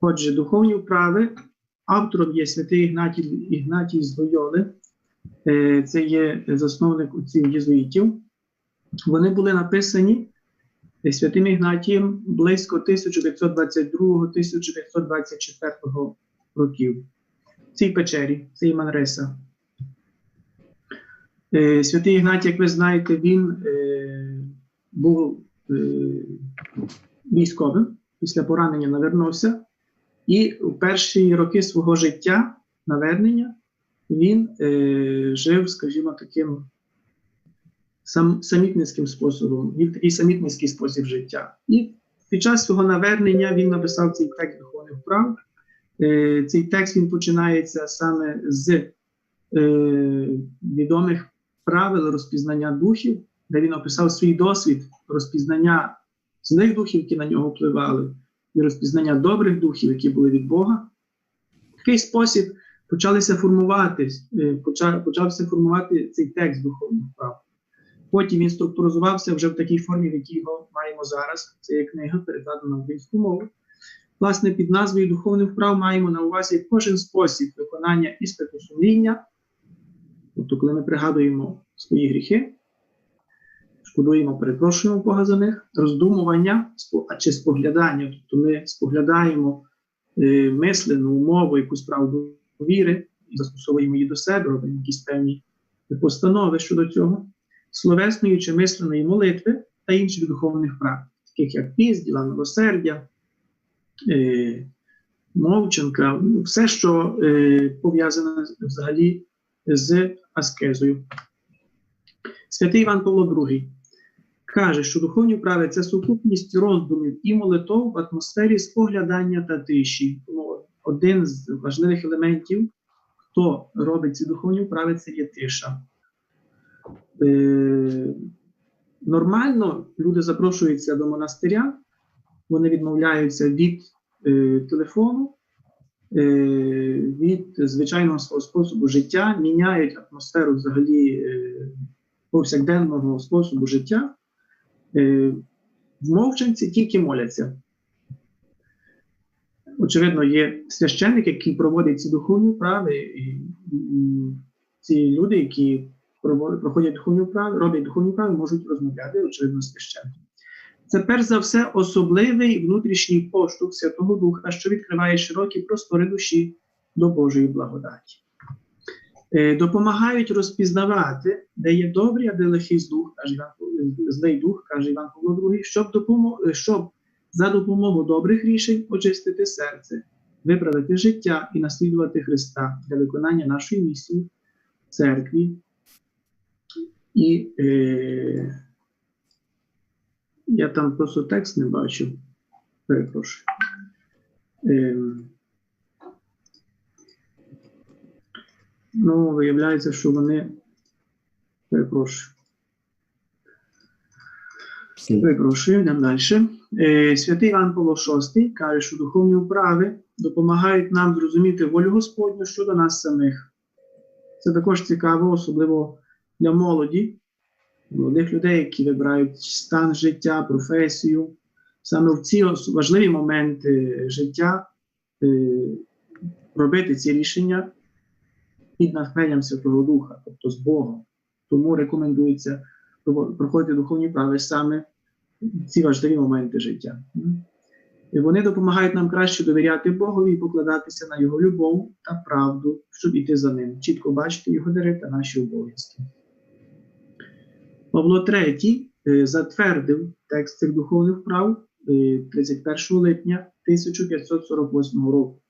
Отже, духовні вправи. Автором є святий Ігнатій, Ігнатій з Лойоли. Е, Це є засновник отців єзуїтів. Вони були написані е, святим Ігнатієм близько 1922-1924 років. В цій печері, це є Манреса. Е, Святий Ігнатій, як ви знаєте, він був військовим, після поранення навернувся, і у перші роки свого життя навернення він е, жив, скажімо, таким сам, самітницьким способом, він такий самітницький спосіб життя. І під час свого навернення він написав цей текст духовних вправ. Е, цей текст він починається саме з е, відомих правил розпізнання духів, де він описав свій досвід розпізнання злих духів, які на нього впливали, і розпізнання добрих духів, які були від Бога. В такий спосіб почалися формувати, е, почався формувати цей текст духовних прав. Потім він структуризувався вже в такій формі, в якій його маємо зараз. Це є книга, перекладена на українську мову. Власне, під назвою духовних вправ маємо на увазі кожен спосіб виконання іспиту сумління. Тобто, коли ми пригадуємо свої гріхи, шкодуємо, перепрошуємо Бога за них, роздумування чи споглядання, тобто ми споглядаємо е, мислену умову, якусь правду віри, і застосовуємо її до себе, робимо якісь певні постанови щодо цього, словесної чи мисленої молитви та інших духовних прав, таких як піст, діла милосердя, е, мовчанка, ну, все, що е, пов'язане взагалі з аскезою. Святий Іван Павло II каже, що духовні вправи це сукупність роздумів і молитов в атмосфері споглядання та тиші. Тому один з важливих елементів, хто робить ці духовні вправи, це є тиша. Е, Нормально люди запрошуються до монастиря, вони відмовляються від е, телефону, е, від звичайного свого способу життя, міняють атмосферу взагалі е, повсякденного способу життя. Е, в мовчанці тільки моляться. Очевидно, є священник, який проводить ці духовні вправи, і, ці люди, які проходять духовні вправи, роблять духовні вправи, можуть розмовляти, очевидно, священником. Це перш за все особливий внутрішній поштовх Святого Духа, що відкриває широкі простори душі до Божої благодаті. Е, допомагають розпізнавати, де є добрий, а де лихий дух, каже Іван, злий дух, каже Іван Павло II, щоб, допомог, щоб за допомогою добрих рішень очистити серце, виправити життя і наслідувати Христа для виконання нашої місії в церкві. І е, я там просто текст не бачу. Перепрошую. Е, Ну, виявляється, що вони. Перепрошую. Перепрошую, йдемо далі. Е, Святий Іван Павло VI каже, що духовні вправи допомагають нам зрозуміти волю Господню щодо нас самих. Це також цікаво, особливо для молоді, молодих людей, які вибирають стан життя, професію. Саме в ці важливі моменти життя е, робити ці рішення під натхненням Святого Духа, тобто з Богом. Тому рекомендується проходити духовні прави саме в ці важливі моменти життя. І Вони допомагають нам краще довіряти Богові і покладатися на Його любов та правду, щоб іти за ним, чітко бачити Його дари та наші обов'язки. Павло III е, затвердив текст цих духовних прав 31 е, липня 1548 року.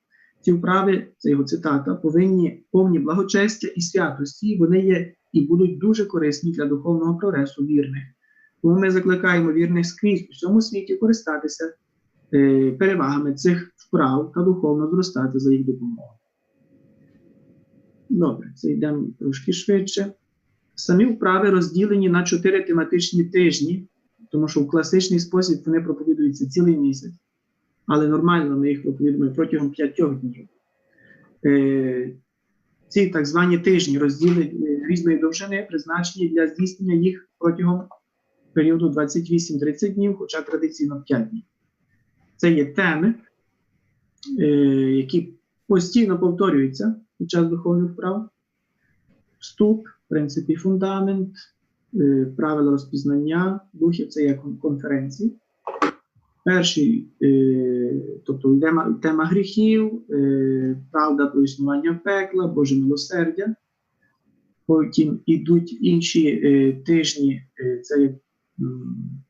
Ці вправи, це його цитата, повинні повні благочестя і святості, вони є і будуть дуже корисні для духовного прогресу вірних. Тому ми закликаємо вірних скрізь у всьому світі користатися е, перевагами цих вправ та духовно зростати за їх допомогою. Добре, це йдемо трошки швидше. Самі вправи розділені на чотири тематичні тижні, тому що в класичний спосіб вони проповідуються цілий місяць але нормально ми їх проповідуємо протягом п'ятьох днів. Е, ці так звані тижні розділені різної довжини, призначені для здійснення їх протягом періоду 28-30 днів, хоча традиційно 5 днів. Це є теми, е, які постійно повторюються під час духовних вправ. Вступ, в принципі, фундамент, е, правила розпізнання духів це є конференції. Перший, е, тобто йде тема гріхів, правда про існування пекла, Боже милосердя. Потім ідуть інші е, тижні, е, це м,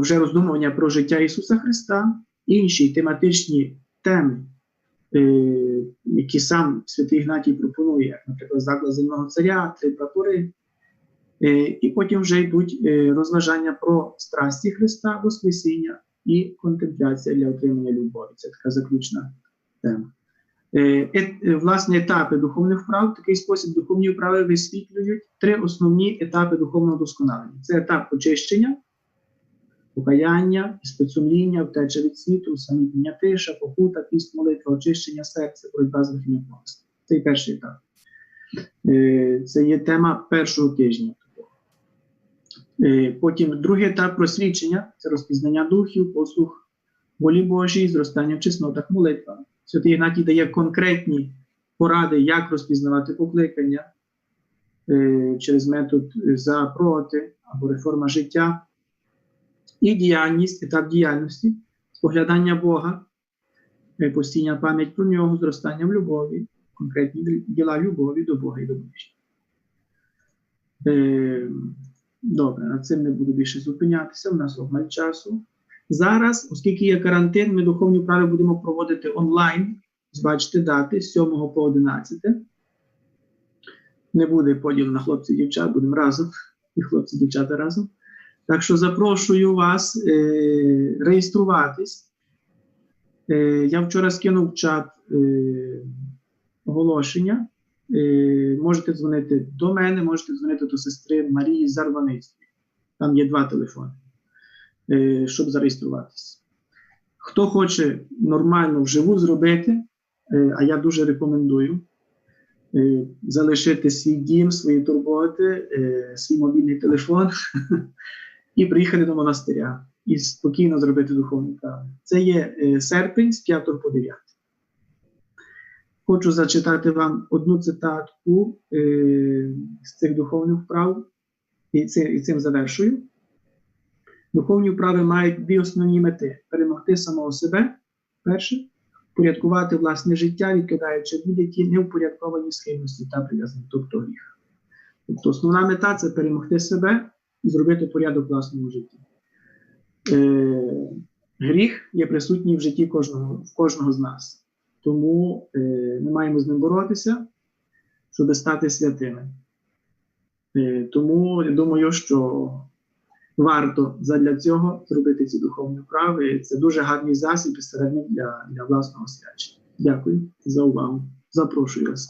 вже роздумування про життя Ісуса Христа, інші тематичні теми, е, які сам Святий Ігнатій пропонує, як, наприклад, заклад земного царя, три прапори. Е, І потім вже йдуть е, розважання про страсті Христа, Воскресіння і контемпляція для отримання любові. Це така заключна тема. Е, е, Власне, етапи духовних вправ, такий спосіб духовні вправи висвітлюють три основні етапи духовного досконалення: це етап очищення, покаяння, спецумління, втеча від світу, усамітнення тиша, покута, піст, молитва, очищення серця, боротьба з гріхами помисли. Це перший етап. Е, Це є тема першого тижня. Потім другий етап просвідчення це розпізнання духів, послух волі Божій, зростання в чеснотах, молитва. Святий Ігнатій дає конкретні поради, як розпізнавати покликання е, через метод за проти або реформа життя. І діяльність, етап діяльності, споглядання Бога, е, постійна пам'ять про нього, зростання в любові, конкретні діла любові до Бога і до ближніх. Е, Добре, над цим не буду більше зупинятися, в нас обмаль часу. Зараз, оскільки є карантин, ми духовні вправи будемо проводити онлайн. Бачите дати з 7 по 11. Не буде поділу на хлопців дівчат, будемо разом, і хлопці, і дівчата разом. Так що запрошую вас е, реєструватись. Е, я вчора скинув в чат е, оголошення. Е, можете дзвонити до мене, можете дзвонити до сестри Марії Зарваницької. Там є два телефони, е, щоб зареєструватися. Хто хоче нормально вживу зробити, е, а я дуже рекомендую е, залишити свій дім, свої турботи, свій мобільний телефон і приїхати до монастиря і спокійно зробити духовні вправи. Це є серпень з 5 по 9. Хочу зачитати вам одну цитатку з цих духовних вправ, і цим завершую. Духовні вправи мають дві основні мети: перемогти самого себе, перше, порядкувати власне життя, відкидаючи будь-які неупорядковані схильності та прив'язані, тобто гріх. Тобто основна мета це перемогти себе і зробити порядок власному житті. Е, гріх є присутній в житті кожного, в кожного з нас. Тому е, ми маємо з ним боротися, щоб стати святими. Е, тому я думаю, що варто задля цього зробити ці духовні вправи. Це дуже гарний засіб і середник для, для власного свячення. Дякую за увагу. Запрошую вас.